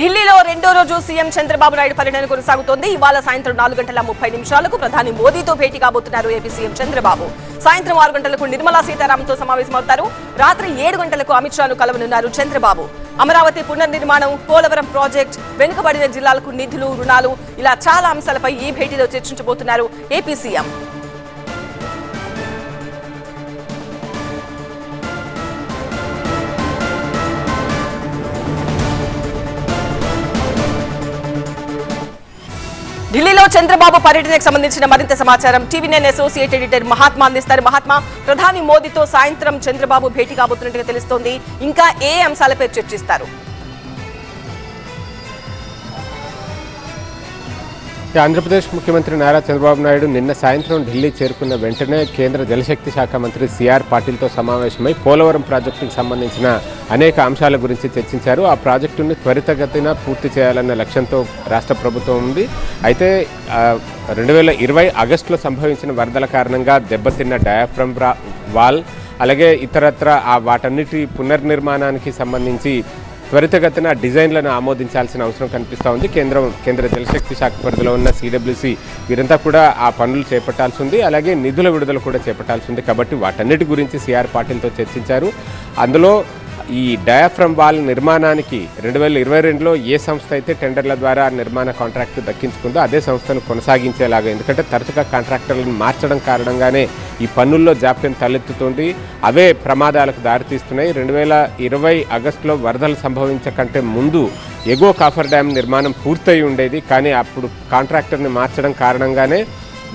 ఢిల్లీలో రెండో రోజు సీఎం చంద్రబాబు నాయుడు పర్యటన కొనసాగుతోంది. ఇవాళ సాయంత్రం నాలుగు గంటల ముప్పై నిమిషాలకు ప్రధాని మోదీతో భేటీ కాబోతున్నారు ఏపీ సీఎం చంద్రబాబు. సాయంత్రం ఆరు గంటలకు నిర్మలా సీతారామన్తో సమావేశమవుతారు. రాత్రి ఏడు గంటలకు అమిత్ షాను కలవనున్నారు చంద్రబాబు. అమరావతి పునర్నిర్మాణం పోలవరం ప్రాజెక్ట్ వెనుకబడిన జిల్లాలకు నిధులు రుణాలు ఇలా చాలా అంశాలపై ఈ భేటీలో చర్చించబోతున్నారు ఏపీ సీఎం. ఢిల్లీలో చంద్రబాబు పర్యటనకు సంబంధించిన మరింత సమాచారం. TV nine associate editor Mahatma అందిస్తారు. మహాత్మా ప్రధాని మోదీతో సాయంత్రం చంద్రబాబు భేటీ కాబోతున్నట్టుగా తెలుస్తోంది. ఇంకా ఏ అంశాలపై చర్చిస్తారు? ఆంధ్రప్రదేశ్ ముఖ్యమంత్రి నారా చంద్రబాబు నాయుడు నిన్న సాయంత్రం ఢిల్లీ చేరుకున్న వెంటనే కేంద్ర జలశక్తి శాఖ మంత్రి సిఆర్ పాటిల్తో సమావేశమై పోలవరం ప్రాజెక్టుకు సంబంధించిన అనేక అంశాల గురించి చర్చించారు. ఆ ప్రాజెక్టును త్వరితగతిన పూర్తి చేయాలన్న లక్ష్యంతో రాష్ట్ర ప్రభుత్వం ఉంది. అయితే రెండు వేల ఇరవై ఆగస్టులో సంభవించిన వరదల కారణంగా దెబ్బతిన్న డయాఫ్రమ్ వాల్ అలాగే ఇతరత్ర ఆ వాటన్నిటి పునర్నిర్మాణానికి సంబంధించి త్వరితగతిన డిజైన్లను ఆమోదించాల్సిన అవసరం కనిపిస్తూ ఉంది. కేంద్రం కేంద్ర జలశక్తి శాఖ పరిధిలో ఉన్న సిడబ్ల్యూసి వీరంతా కూడా ఆ పనులు చేపట్టాల్సి ఉంది. అలాగే నిధుల విడుదల కూడా చేపట్టాల్సి ఉంది. కాబట్టి వాటన్నిటి గురించి సిఆర్ పాటిల్తో చర్చించారు. అందులో ఈ డయాఫ్రమ్ వాల్ నిర్మాణానికి రెండు వేల ఇరవై రెండులో ఏ సంస్థ అయితే టెండర్ల ద్వారా నిర్మాణ కాంట్రాక్ట్ దక్కించుకుందో అదే సంస్థను కొనసాగించేలాగా. ఎందుకంటే తరచుగా కాంట్రాక్టర్లను మార్చడం కారణంగానే ఈ పన్నుల్లో జాప్యం తలెత్తుతుంది. అవే ప్రమాదాలకు దారితీస్తున్నాయి. రెండు వేల ఇరవై ఆగస్టులో వరదలు సంభవించకంటే ముందు ఎగో కాఫర్ డ్యామ్ నిర్మాణం పూర్తయి ఉండేది. కానీ అప్పుడు కాంట్రాక్టర్ని మార్చడం కారణంగానే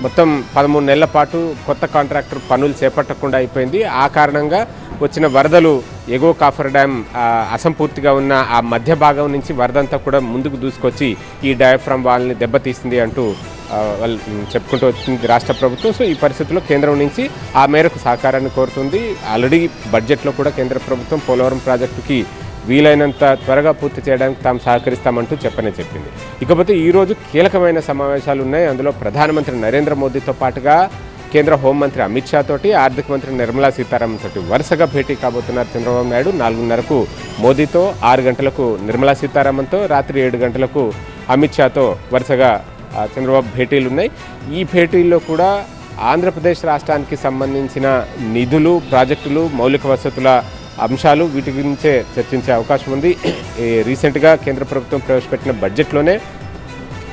మొత్తం పదమూడు నెలల పాటు కొత్త కాంట్రాక్టర్ పనులు చేపట్టకుండా అయిపోయింది. ఆ కారణంగా వచ్చిన వరదలు ఎగో కాఫర్ డ్యామ్ అసంపూర్తిగా ఉన్న ఆ మధ్య భాగం నుంచి వరదంతా కూడా ముందుకు దూసుకొచ్చి ఈ డయాఫ్రామ్ వాళ్ళని దెబ్బతీసింది అంటూ వాళ్ళు చెప్పుకుంటూ వచ్చింది రాష్ట్ర ప్రభుత్వం. సో ఈ పరిస్థితుల్లో కేంద్రం నుంచి ఆ మేరకు సహకారాన్ని కోరుతుంది. ఆల్రెడీ బడ్జెట్లో కూడా కేంద్ర ప్రభుత్వం పోలవరం ప్రాజెక్టుకి వీలైనంత త్వరగా పూర్తి చేయడానికి తాము సహకరిస్తామంటూ చెప్పనే చెప్పింది. ఇకపోతే ఈరోజు కీలకమైన సమావేశాలు ఉన్నాయి. అందులో ప్రధానమంత్రి నరేంద్ర మోదీతో పాటుగా కేంద్ర హోంమంత్రి అమిత్ షా తోటి ఆర్థిక మంత్రి నిర్మలా సీతారామన్ తోటి వరుసగా భేటీ కాబోతున్నారు చంద్రబాబు నాయుడు. నాలుగున్నరకు మోదీతో ఆరు గంటలకు నిర్మలా సీతారామన్తో రాత్రి ఏడు గంటలకు అమిత్ షాతో వరుసగా చంద్రబాబు భేటీలు ఉన్నాయి ఈ భేటీల్లో కూడా ఆంధ్రప్రదేశ్ రాష్ట్రానికి సంబంధించిన నిధులు ప్రాజెక్టులు మౌలిక వసతుల అంశాలు వీటి గురించే చర్చించే అవకాశం ఉంది. ఈ రీసెంట్గా కేంద్ర ప్రభుత్వం ప్రవేశపెట్టిన బడ్జెట్లోనే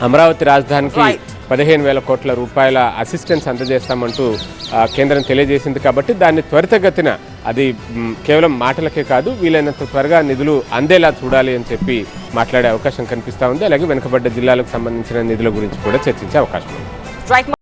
అమరావతి రాజధానికి పదిహేను వేల కోట్ల రూపాయల అసిస్టెన్స్ అందజేస్తామంటూ కేంద్రం తెలియజేసింది కాబట్టి దాన్ని త్వరితగతిన అది కేవలం మాటలకే కాదు వీలైనంత త్వరగా నిధులు అందేలా చూడాలి అని చెప్పి మాట్లాడే అవకాశం కనిపిస్తూ ఉంది. అలాగే వెనుకబడ్డ జిల్లాలకు సంబంధించిన నిధుల గురించి కూడా చర్చించే అవకాశం ఉంది.